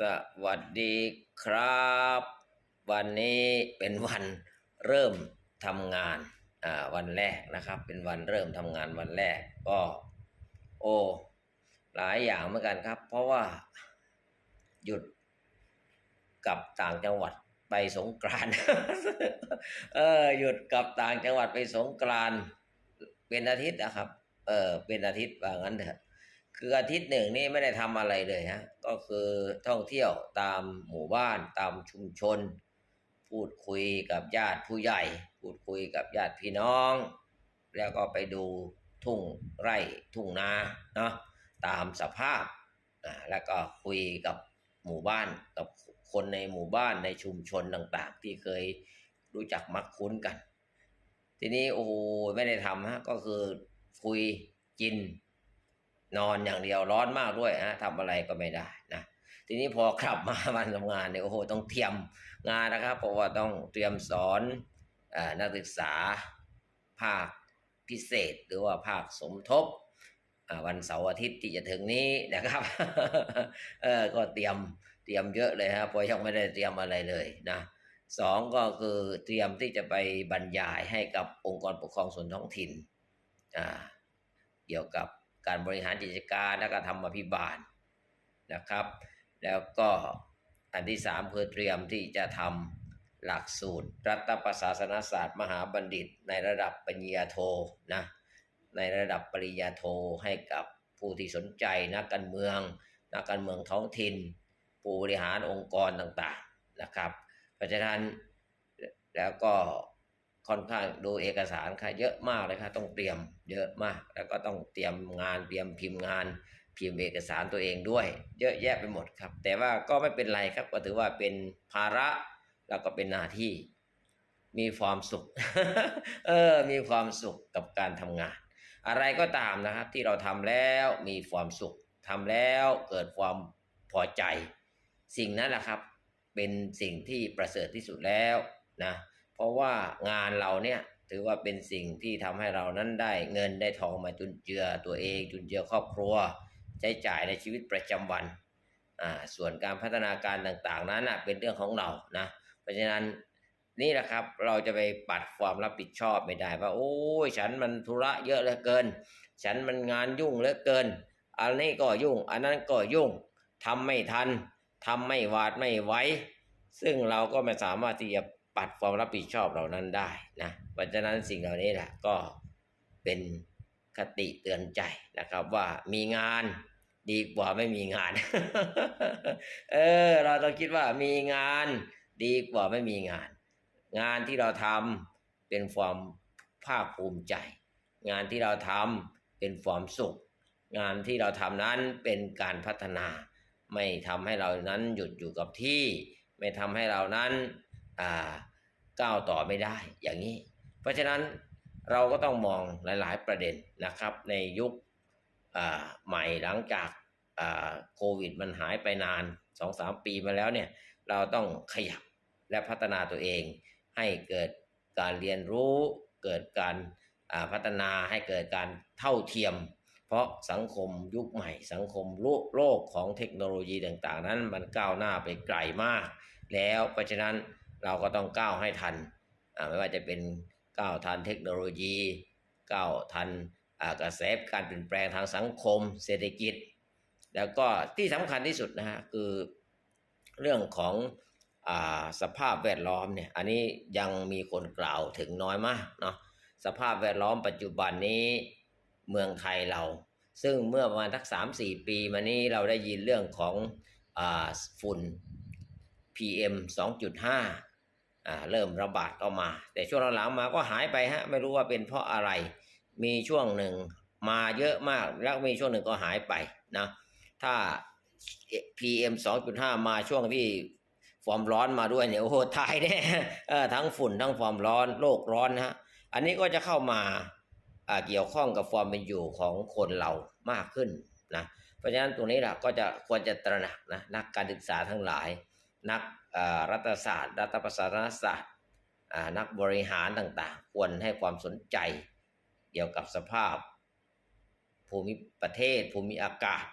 สวัสดีครับ วันนี้เป็นวันเริ่มทำงานอ่าวันแรกนะครับ เป็นวันเริ่มทำงานวันแรกก็ โอ้หลายอย่างเหมือนกันครับ เพราะว่าหยุดกับต่างจังหวัดไปสงกรานต์เออหยุดกับต่างจังหวัดไปสงกรานต์เป็นอาทิตย์นะครับ เออเป็นอาทิตย์ว่างั้นเถอะ คืออาทิตย์หนึ่งนี่ไม่ได้ทำอะไรเลยฮะก็คือท่องเที่ยวตามหมู่บ้านตามชุมชน พูดคุยกับญาติผู้ใหญ่ พูดคุยกับญาติพี่น้อง แล้วก็ไปดูทุ่งไร่ทุ่งนาเนาะตามสภาพอ่าแล้วก็คุยกับหมู่บ้านกับคนในหมู่บ้านในชุมชนต่าง ๆ ที่เคยรู้จักมักคุ้นกัน ทีนี้โอ้โหไม่ได้ทำฮะก็คือคุยกิน นอนอย่างเดียวร้อนมากด้วยฮะทำอะไรก็ไม่ได้นะทีนี้พอกลับมาวันทำงานเนี่ยโอ้โหต้องเตรียมงานนะครับ เพราะว่าต้องเตรียมสอนอนักศึกษาภาคพิเศษ หรือว่าภาคสมทบวันเสาร์อาทิตย์ที่จะถึงนี้นะครับเออก็เตรียมเตรียมเยอะเลยครับเพราะยังไม่ได้เตรียมอะไรเลยนะสองก็คือเตรียมที่จะไปบรรยายให้กับองค์กรปกครองส่วนท้องถิ่นอ่าเกี่ยวกับ การบริหารกิจการและการทำอภิบาลนะครับ แล้วก็อันที่สามคือเตรียมที่จะทำหลักสูตร รัฐประศาสนศาสตร์ มหาบัณฑิต ในระดับปริญญาโทนะในระดับปริญญาโทให้กับผู้ที่สนใจนักการเมือง นักการเมืองท้องถิ่น ผู้บริหารองค์กรต่างๆนะครับ เพราะฉะนั้นแล้วก็ ค่อนข้างดูเอกสารค่ะเยอะมากเลยครับต้องเตรียมเยอะมาก แล้วก็ต้องเตรียมงานเตรียมพิมพ์งาน พิมพ์เอกสารตัวเองด้วย เยอะแยะไปหมดครับ แต่ว่าก็ไม่เป็นไรครับก็ถือว่าเป็นภาระแล้วก็เป็นหน้าที่ มีความสุข เออ มีความสุขกับการทำงาน อะไรก็ตามนะครับ ที่เราทำแล้วมีความสุขทำแล้วเกิดความพอใจ สิ่งนั้นแหละครับ เป็นสิ่งที่ประเสริฐที่สุดแล้วนะ เพราะว่างานเราเนี่ยถือว่าเป็นสิ่งที่ทำให้เรานั้นได้เงินได้ทองมาจุนเจือตัวเอง จุนเจือครอบครัว ใช้จ่ายในชีวิตประจำวันอ่าส่วนการพัฒนาการต่างๆ นั้นนะเป็นเรื่องของเรานะเพราะฉะนั้นนี่แหละครับเราจะไปปัดความรับผิดชอบไม่ได้ว่าโอ้ยฉันมันธุระเยอะเหลือเกิน ฉันมันงานยุ่งเหลือเกิน อันนี้ก็ยุ่ง อันนั้นก็ยุ่งทำไม่ทันทำไม่วาดไม่ไวซึ่งเราก็ไม่สามารถที่จะ ปัดความรับผิดชอบเหล่านั้นได้นะเพราะฉะนั้นสิ่งเหล่านี้แหละก็เป็นคติเตือนใจนะครับว่ามีงานดีกว่าไม่มีงาน เออ เราต้องคิดว่ามีงานดีกว่าไม่มีงาน งานที่เราทำเป็นความภาคภูมิใจ งานที่เราทำเป็นความสุข งานที่เราทำนั้นเป็นการพัฒนา ไม่ทำให้เรานั้นหยุดอยู่กับที่ ไม่ทำให้เรานั้น ก้าวต่อไม่ได้อย่างนี้ เพราะฉะนั้นเราก็ต้องมองหลาย ๆ ประเด็นนะครับ ในยุคอ่าใหม่หลังจากอ่าโควิดมันหายไปนานสองสามปีมาแล้วเนี่ยเราต้องขยับและพัฒนาตัวเอง ให้เกิดการเรียนรู้ เกิดการอ่าพัฒนาให้เกิดการเท่าเทียม เพราะสังคมยุคใหม่ สังคมโลกโลกของเทคโนโลยีต่าง ๆ นั้นมันก้าวหน้าไปไกลมาก แล้วเพราะฉะนั้น เราก็ต้องก้าวให้ทันไม่ว่าจะเป็นก้าวทันเทคโนโลยีก้าวทันกระแสการเปลี่ยนแปลงทางสังคม เศรษฐกิจ แล้วก็ที่สำคัญที่สุดนะฮะคือเรื่องของอสภาพแวดล้อมเนี่ยอันนี้ยังมีคนกล่าวถึงน้อยมากเนาะสภาพแวดล้อมปัจจุบันนี้เมืองไทยเรา ซึ่งเมื่อประมาณทักสามสี่ปีมานี้เราได้ยินเรื่องของอฝุ่น PM 2.5อ่า เริ่มระบาดเข้ามา แต่ช่วงหลังๆมาก็หายไปฮะไม่รู้ว่าเป็นเพราะอะไร มีช่วงหนึ่งมาเยอะมากแล้วมีช่วงหนึ่งก็หายไปนะถ้า PM 2.5 มาช่วงที่ความร้อนมาด้วยเนี่ยโอ้โหตายแน่ทั้งฝุ่นทั้งความร้อนโลกร้อนฮะอันนี้ก็จะเข้ามาอ่าเกี่ยวข้องกับความเป็นอยู่ของคนเรามากขึ้นนะเพราะฉะนั้นตรงนี้แหละก็จะควรจะตระหนักนะนักการศึกษาทั้งหลายนัก รัฐศาสตร์ รัฐประศาสนศาสตร์นักบริหารต่างๆ ควรให้ความสนใจเกี่ยวกับสภาพ ภูมิประเทศ ภูมิอากาศ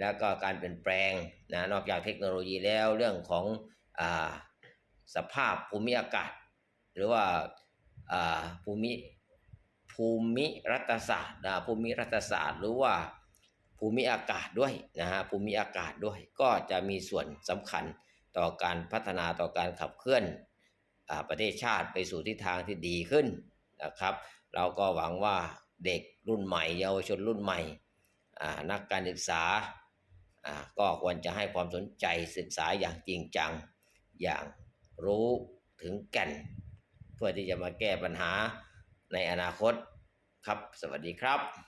แล้วก็การเปลี่ยนแปลงนะนอกจากเทคโนโลยีแล้วเรื่องของอสภาพภูมิอากาศ หรือว่าอ่าภูมิภูมิรัฐศาสตร์นะภูมิรัฐศาสตร์ หรือว่าภูมิอากาศด้วยนะฮะภูมิอากาศด้วยก็จะมีส่วนสำคัญ ต่อการพัฒนาต่อการขับเคลื่อนอประเทศชาติไปสู่ทิศทางที่ดีขึ้นนะครับ เราก็หวังว่าเด็กรุ่นใหม่ เยาวชนรุ่นใหม่นักการศึกษาก็ควรจะให้ความสนใจศึกษาอย่างจริงจัง อย่างรู้ถึงแก่น เพื่อที่จะมาแก้ปัญหาในอนาคตครับ สวัสดีครับ